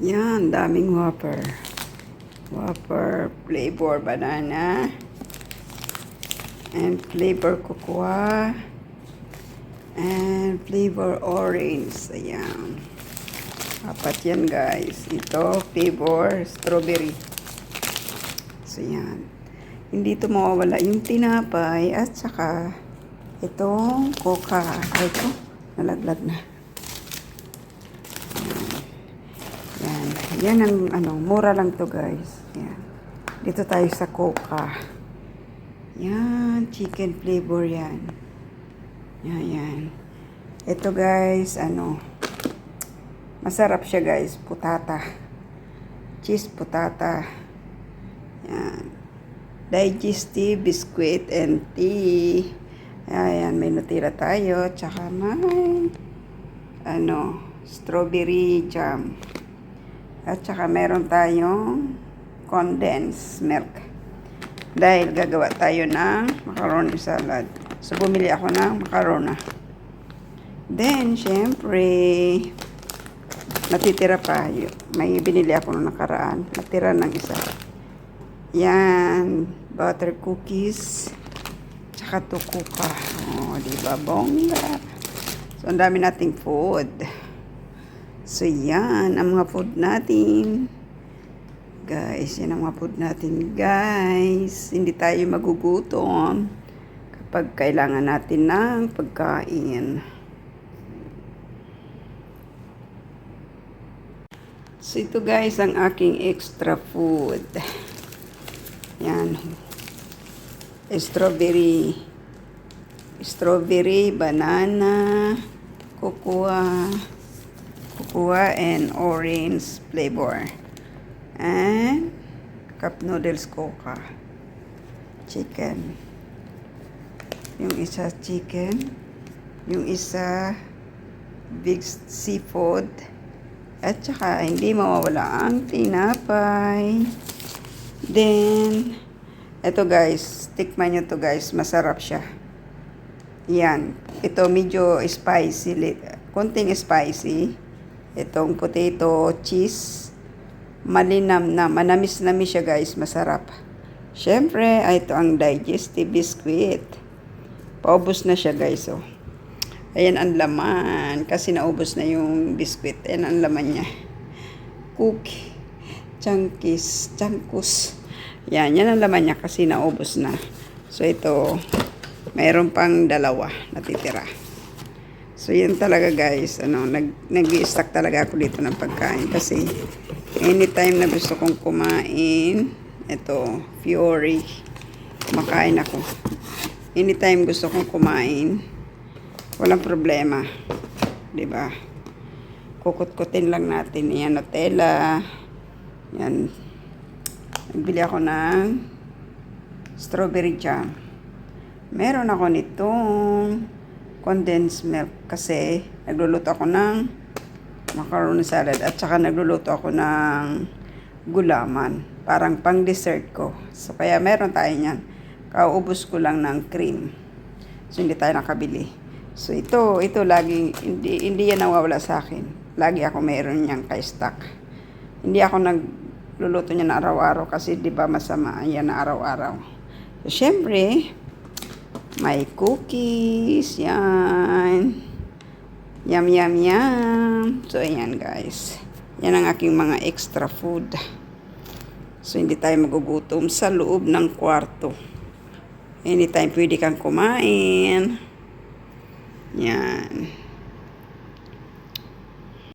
Yan, daming Whopper. Whopper, flavor banana, and flavor cocoa, and flavor orange. Ayan. Apat yan guys. Ito, flavor strawberry. So yan. Hindi ito mawawala yung tinapay at saka itong coca. Ay, ito, nalaglag na. Yan. Ang ano, mura lang to guys. Yan. Dito tayo sa coca. Yan, chicken flavor yan. Yan, yan. Ito guys, ano, masarap siya guys, putata. Cheese putata. Yan. Digestive biscuit and tea. Ayan, may natira tayo. Tsaka may, ano, strawberry jam. At saka meron tayong condensed milk. Dahil gagawa tayo ng macaroni salad. So, bumili ako ng macarona. Then, syempre, natitira pa. May binili ako nung nakaraan. Natira ng isa. Yan, butter cookies. Tsaka tukuka. O, di ba? Bongga. So, ang dami nating food. So, yan ang mga food natin. Guys, yan ang mga food natin, guys. Hindi tayo magugutom kapag kailangan natin ng pagkain. So, ito guys, ang aking extra food. Yan. Strawberry. Strawberry, banana, cocoa, cocoa and orange flavor. And cup noodles coca. Chicken. Yung isa chicken. Yung isa big seafood. At saka hindi mawawala ang tinapay. Then, eto guys, tikman nyo to guys, masarap siya. Yan. Ito medyo spicy. Konting spicy. Itong potato cheese. Malinam na. Manamis-namis siya guys. Masarap. Siyempre, ay ito ang digestive biscuit. Paubos na siya guys. Oh. Ayan ang laman. Kasi naubos na yung biscuit. Ayan ang laman niya. Cookie. Chunkies. Chunkus. Yan. Yan ang laman niya kasi naubos na. So ito, mayroon pang dalawa natitira. So yan talaga guys. Ano, nag, nag-i-stack talaga ako dito ng pagkain. Kasi anytime na gusto kong kumain, ito, Fiori. Kumakain ako. Anytime gusto kong kumain, walang problema. ba? Kukut-kutin lang natin yan Nutella. Yan. Nagbili ako ng strawberry jam. Meron ako nitong condensed milk kasi nagluluto ako ng macaroni salad at saka nagluluto ako ng gulaman. Parang pang dessert ko. So kaya meron tayo niyan. Kaubos ko lang ng cream. So hindi tayo nakabili. So ito, ito lagi, hindi, hindi yan nawawala sa akin. Lagi ako meron niyang kay-stock. Hindi ako nagluluto niya na araw-araw kasi di ba masama yan na araw-araw. So syempre, may cookies, yan. Yum, yum, yum. So, ayan guys. Yan ang aking mga extra food. So, hindi tayo magugutom sa loob ng kwarto. Anytime pwede kang kumain. Yan.